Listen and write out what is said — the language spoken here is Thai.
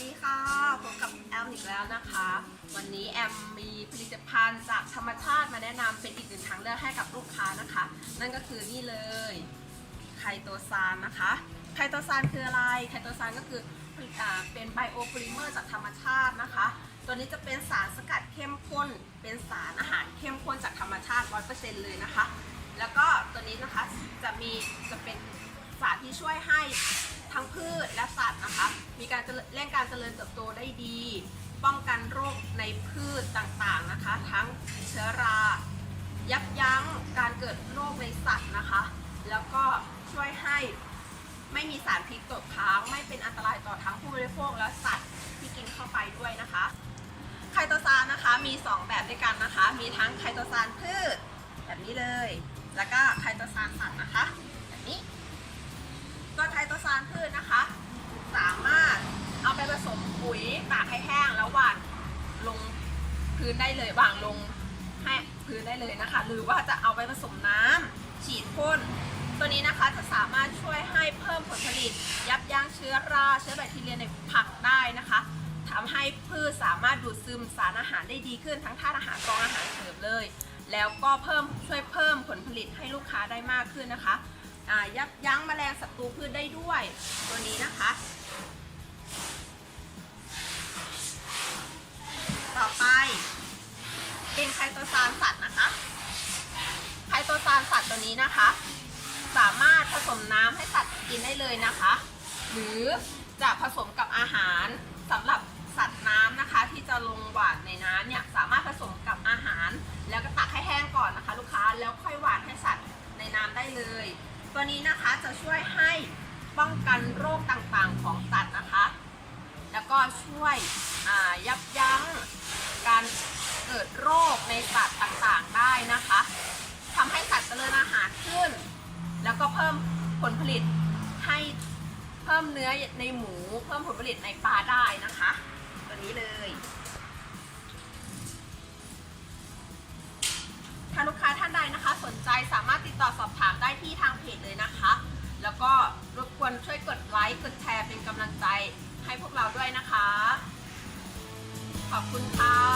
ดีค่ะพบกับแอมอีกแล้วนะคะ วันนี้แอมมีผลิตภัณฑ์จากธรรมชาติมาแนะนำเป็นอีกหนึ่งทางเลือกให้กับลูกค้านะคะ นั่นก็คือนี่เลยไคโตซานนะคะไคโตซานคืออะไรไคโตซานก็คืออเป็นไบโอพลิเมอร์จากธรรมชาตินะคะ ตัวนี้จะเป็นสารสกัดเข้มข้น เป็นสารอาหารเข้มข้นจากธรรมชาติ 100%เลยนะคะ แล้วก็ตัวนี้นะคะจะมีจะเป็น ทั้งพืชและสัตว์นะคะ มีการเจริญเร่งการเจริญเติบโตได้ดี ป้องกันโรคในพืชต่างๆนะคะ ทั้งเชื้อรา ยับยั้งการเกิดโรคในสัตว์นะคะ แล้วก็ช่วยให้ไม่มีสารพิษตกค้าง ไม่เป็นอันตรายต่อทั้งผู้บริโภคและสัตว์ที่กินเข้าไปด้วยนะคะ ไคโตซานนะคะมี 2 แบบด้วยกันนะคะ มีทั้งไคโตซานพืชแบบนี้เลย แล้วก็ไคโตซานสัตว์นะคะ แบบนี้ ตัวไคโตซานพืชนะคะ สามารถเอาไปผสมปุ๋ยตากให้แห้งแล้วหว่านลง พื้นได้เลยวางลงให้พื้นได้เลยนะคะ หรือว่าจะเอาไปผสมน้ำฉีดพ่นตัวนี้นะคะจะสามารถช่วยให้เพิ่มผลผลิต ยับยั้งเชื้อราเชื้อแบคทีเรียในผักได้นะคะทำให้พืชสามารถดูดซึมสารอาหารได้ดีขึ้นทั้งธาตุอาหารกรองอาหารเสริมเลย แล้วก็เพิ่มช่วยเพิ่มผลผลิตให้ลูกค้าได้มากขึ้นนะคะยับยั้งแมลงศัตรูพืชได้ด้วย ตัวนี้นะคะ ต่อไปเป็น ไคโตซานสัตว์นะคะ ไคโตซานสัตว์ตัวนี้นะคะ สามารถผสมน้ำให้สัตว์กินได้เลยนะคะ หรือจะผสมกับอาหารสำหรับสัตว์น้ำนะคะ ที่จะลงหวานในน้ำเนี่ยสามารถผสมกับอาหาร แล้วก็ตักให้แห้งก่อนนะคะ ลูกค้าแล้วค่อยหวานให้สัตว์ในน้ำได้เลย ตัวนี้นะคะจะช่วยให้ป้องกันโรคต่างๆของสัตว์นะคะ แล้วก็ช่วยยับยั้งการ เกิดโรคในสัตว์ต่างๆได้นะคะทำให้สัตว์เจริญอาหารขึ้น แล้วก็เพิ่มผลผลิตให้เพิ่มเนื้อในหมู เพิ่มผลผลิตในปลาได้นะคะ ตัวนี้เลย ถ้าลูกค้าท่านใดนะคะ สนใจสามารถติดต่อสอบถามได้ที่ทางเพจเลยนะคะ แล้วก็รบกวนช่วยกดไลค์กดแชร์เป็นกำลังใจให้พวกเราด้วยนะคะ ขอบคุณค่ะ